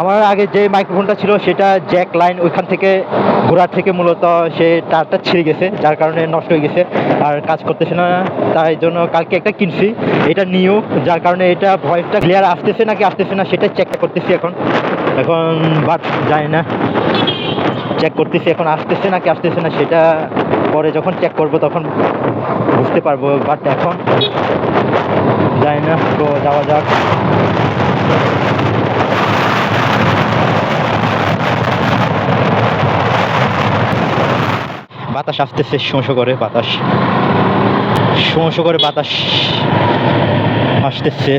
আমার আগে যে মাইক্রোফোনটা ছিল, সেটা জ্যাক লাইন ওইখান থেকে ঘোড়ার থেকে মূলত সে তারটা ছিঁড়ে গেছে, যার কারণে নষ্ট হয়ে গেছে আর কাজ করতেছে না। তাই জন্য কালকে একটা কিনছি। এটা নিউ, যার কারণে এটা ভয়েসটা ক্লিয়ার আসতেছে নাকি আসতেছে না, সেটা চেক করতেছি এখন। এখন বাট জানি না। চেক করতেছি এখন আসতেছে নাকি আসতেছে না, সেটা পরে যখন চেক করব তখন বুঝতে পারব। বাট এখন জানি না, তো যাওয়া যাক। বাতাস আসতেছে শোঁ করে বাতাস। শোঁ করে বাতাস আসতেছে।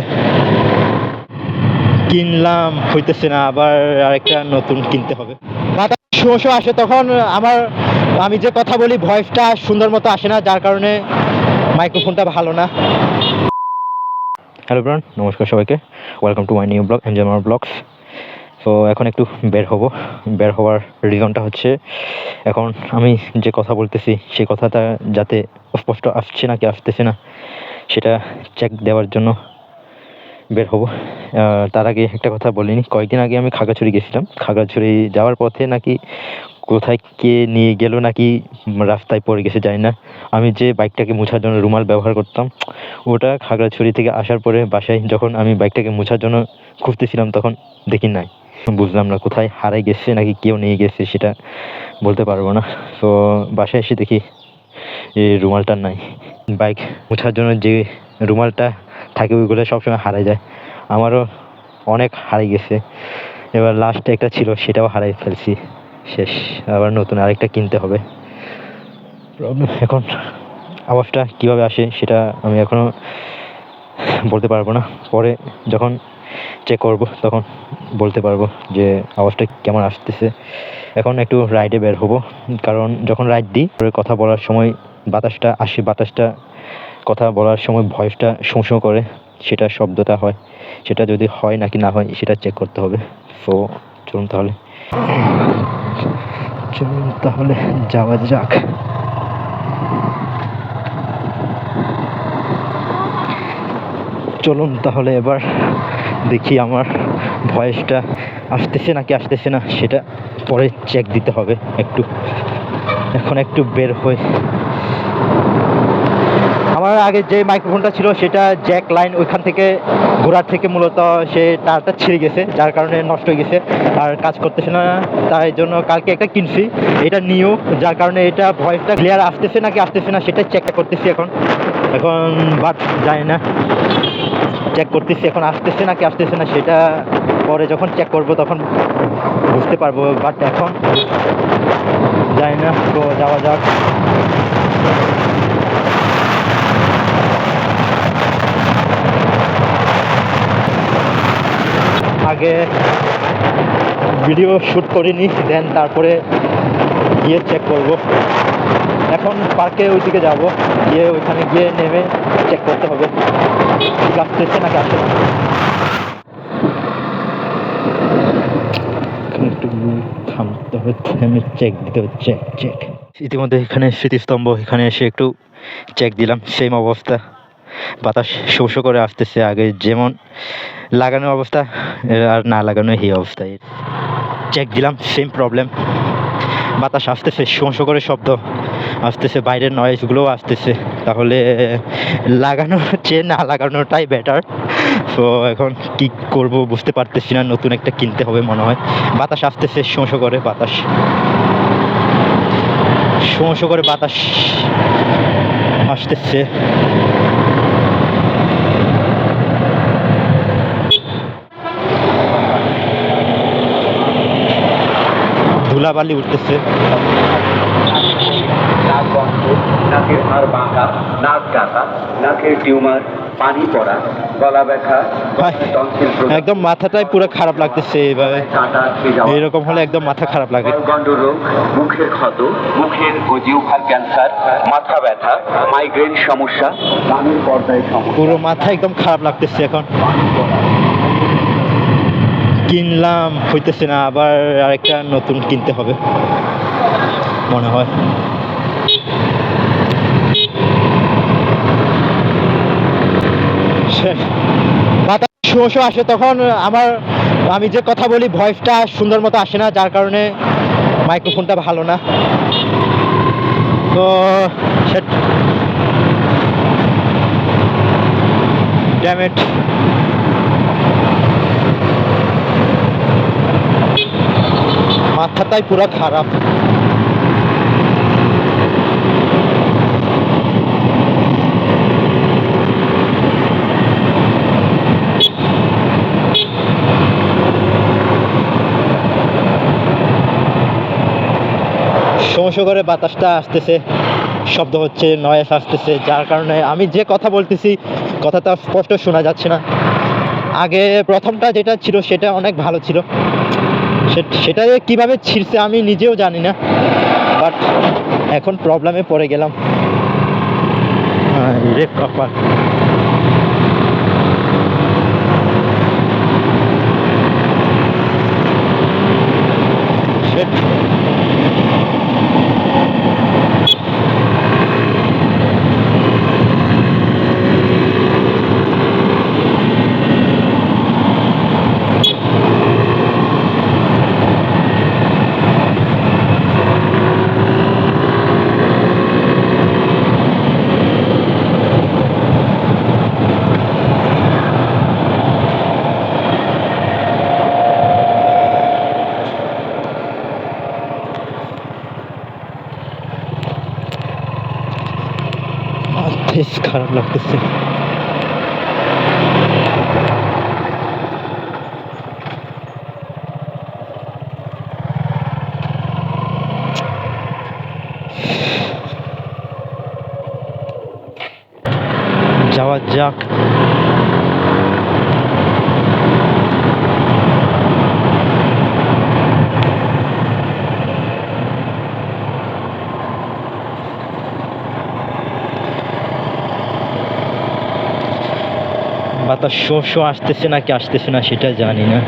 কিনলাম, হইতেছে না, আবার আরেকটা নতুন কিনতে হবে। বাতাস শোঁ শোঁ আসে তখন আমার, আমি যে কথা বলি, ভয়েসটা সুন্দর মতো আসে না, যার কারণে মাইক্রোফোনটা ভালো না। হ্যালো ব্রান নমস্কার সবাইকে। Welcome to my new blog enjoy more blogs তো এখন একটু বের হব। বের হওয়ার রিজনটা হচ্ছে, এখন আমি যে কথা বলতেছি সেই কথাটা যাতে স্পষ্ট আসছে না কি আসতেছে না, সেটা চেক দেওয়ার জন্য বের হব। তার আগে একটা কথা বলিনি, কয়েকদিন আগে আমি খাগড়াছড়ি গেছিলাম। খাগড়াছড়ি যাওয়ার পথে নাকি কোথায় কে নিয়ে গেল নাকি রাস্তায় পড়ে গেছে জানি না। আমি যে বাইকটাকে মোছার জন্য রুমাল ব্যবহার করতাম, ওটা খাগড়াছড়ি থেকে আসার পরে বাসায় যখন আমি বাইকটাকে মোছার জন্য খুঁজতেছিলাম তখন দেখি নাই। বুঝলাম না কোথায় হারাই গেছে নাকি কেউ নিয়ে গেছে সেটা বলতে পারব না। তো বাসায় এসে দেখি এই রুমালটা নাই। বাইক মোছার জন্য যে রুমালটা থাকে ওইগুলো সবসময় হারাই যায়। আমারও অনেক হারিয়ে গেছে। এবার লাস্টে একটা ছিল, সেটাও হারাই ফেলছি। শেষ, আবার নতুন আরেকটা কিনতে হবে। প্রবলেম এখন আওয়াজটা কীভাবে আসে সেটা আমি এখনও বলতে পারব না। পরে যখন চেক করব, তখন বলতে পারব যে আওয়াজটা কেমন আসতেছে। এখন একটু রাইডে বের হব, কারণ যখন রাইড দিই কথা বলার সময় বাতাসটা আসে, বাতাসটা কথা বলার সময় ভয়েসটা শোঁ শোঁ করে, সেটা শব্দটা হয়। সেটা যদি হয় নাকি না হয়, সেটা চেক করতে হবে। সো চলুন তাহলে। চলুন তাহলে যাওয়া যাক। চলুন তাহলে এবার দেখি আমার ভয়েসটা আসতেছে নাকি আসতেছে না, সেটা পরে চেক দিতে হবে একটু। এখন একটু বের হয়ে আমার আগে যে মাইক্রোফোনটা ছিল, সেটা জ্যাক লাইন ওইখান থেকে ঘোরার থেকে মূলত সে তারটা ছিঁড়ে গেছে, যার কারণে নষ্ট হয়ে গেছে আর কাজ করতেছে না। তাই জন্য কালকে একটা কিনছি, এটা নিউ যার কারণে এটা ভয়েসটা ক্লিয়ার আসতেছে নাকি আসতেছে না, সেটা চেক করতেছি এখন। এখন বাট জানি না। চেক করতেছি, এখন আসতেছে নাকি আসতেছে না সেটা পরে যখন চেক করব তখন বুঝতে পারব বাট এখন জানি না, তো যাওয়া যাক। আগে ভিডিও শ্যুট করিনি দেন তারপরে গিয়ে চেক করব। এখন পার্কে ওই দিকে যাব। গিয়ে ওইখানে গিয়ে নেমে চেক করতে হবে। আসতেছে নাকি আসছে না? একটু থামতে চেক দিতে হবে চেক চেক ইতিমধ্যে এখানে স্মৃতিস্তম্ভ এখানে এসে একটু চেক দিলাম। সেম অবস্থা। বাতাস শো শো করে আসতেছে আগে যেমন লাগানো অবস্থা আর না লাগানো এই অবস্থা চেক দিলাম সেম প্রবলেম বাতাস আসতেছে শো শো করে শব্দ। আসতেছে, বাইরের নয়েজগুলোও আসতেছে। তাহলে লাগানোর চেয়ে না লাগানোটাই বেটার তো এখন কি করব বুঝতে পারতেছি না, নতুন একটা কিনতে হবে মনে হয়। বাতাস আসতেছে, শো শো করে বাতাস। শো শো করে বাতাস আসতেছে। ধুলাবালি উঠতেছে। হাড় বাঁকা নাক কাটা নাকের টিউমার পানি পড়া গলা ব্যথা টনসিল একদম মাথাটাই পুরো খারাপ লাগতেছে এইভাবে। এইরকম হলে একদম মাথা খারাপ লাগে। গলগণ্ড রোগ মুখের ক্ষত মুখের ও জিহ্বার ক্যান্সার মাথা ব্যথা মাইগ্রেন সমস্যা কানের পর্দায় সমস্যা। পুরো মাথা একদম খারাপ লাগতেছে এখন। কিনলাম হইতেছে না আবার আরেকটা নতুন কিনতে হবে। মনে হয় শেষ। বাতাস শো শো আসে। তখন আমার, আমি যে কথা বলি, ভয়েসটা সুন্দর মতো আসে না, যার কারণে মাইক্রোফোনটা ভালো না। তো ড্যামেট মাথাটাই পুরো খারাপ। সমস্যা করে বাতাসটা আসতেছে, শব্দ হচ্ছে নয়েস আসতেছে, যার কারণে আমি যে কথা বলতেছি, কথাটা স্পষ্ট শোনা যাচ্ছে না। আগে প্রথমটা যেটা ছিল সেটা অনেক ভালো ছিল। সেটা কীভাবে ছিঁড়ছে আমি নিজেও জানি না বাট এখন প্রবলেমে পড়ে গেলাম। রে বেশ খারাপ লাগতেছে যাওয়া যাক বাতাস শো শো আসতেছে নাকি আসতেছে না সেটা জানি না।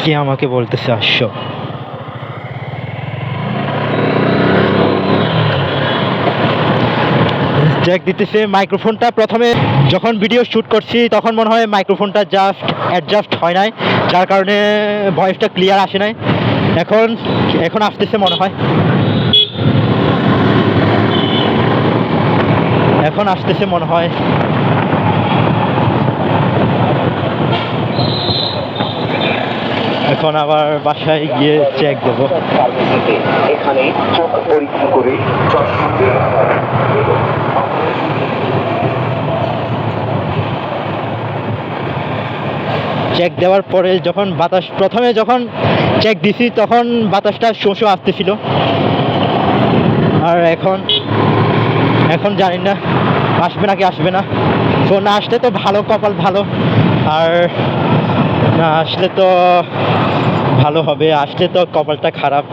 কে আমাকে বলতেছে আসছো জ্যাক দিতেছে মাইক্রোফোনটা প্রথমে যখন ভিডিও শ্যুট করছি, তখন মনে হয় মাইক্রোফোনটা জাস্ট অ্যাডজাস্ট হয় নাই, যার কারণে ভয়েসটা ক্লিয়ার আসে নাই। এখন এখন আসতেছে মনে হয়। এখন আসতেছে মনে হয়। এখন আবার বাসায় গিয়ে চেক দেবো। এখানে চোখ পরীক্ষা করে চেক দেওয়ার পরে যখন বাতাস, প্রথমে যখন চেক দিছি, তখন বাতাসটা শোষো আসতেছিল। আর এখন এখন জানি না, আসবে নাকি আসবে না। তো না আসলে তো ভালো, কপাল ভালো। আর না আসলে তো ভালো হবে, আসলে তো কপালটা খারাপ।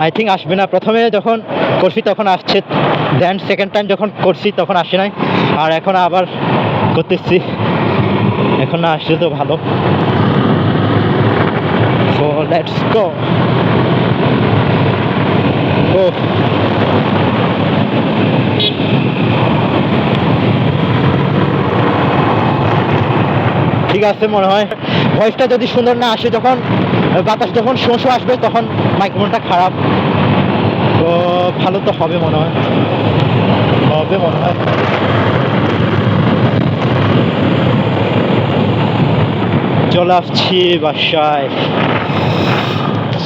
আই থিঙ্ক আসবে না। প্রথমে যখন করছি, তখন আসছে। দেন সেকেন্ড টাইম যখন করছি, তখন আসে নাই। আর এখন আবার করতেছি। এখন না আসলে তো ভালো। সো লেটস গো ও ঠিক আছে মনে হয়। ভয়েসটা যদি সুন্দর না আসে যখন, বাতাস যখন শো শো আসবে, তখন মাইক্রোফোনটা খারাপ। তো ভালো তো হবে মনে হয়। হবে মনে হয়। আসছি বাসায়।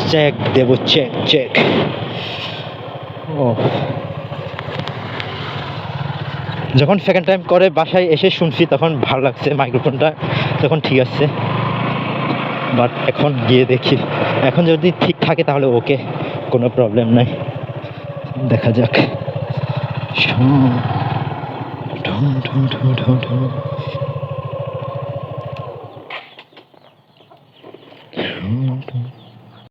চেক, দেব চেক চেক। ও। যখন সেকেন্ড টাইম করে বাসায় এসে শুনছি, তখন ভালো লাগছে মাইক্রোফোনটা তখন ঠিক আছে। বাট এখন গিয়ে দেখি। এখন যদি ঠিক থাকে তাহলে ওকে কোনো প্রবলেম নাই। দেখা যাক। ঢং ঢং ঢং ঢং ঢং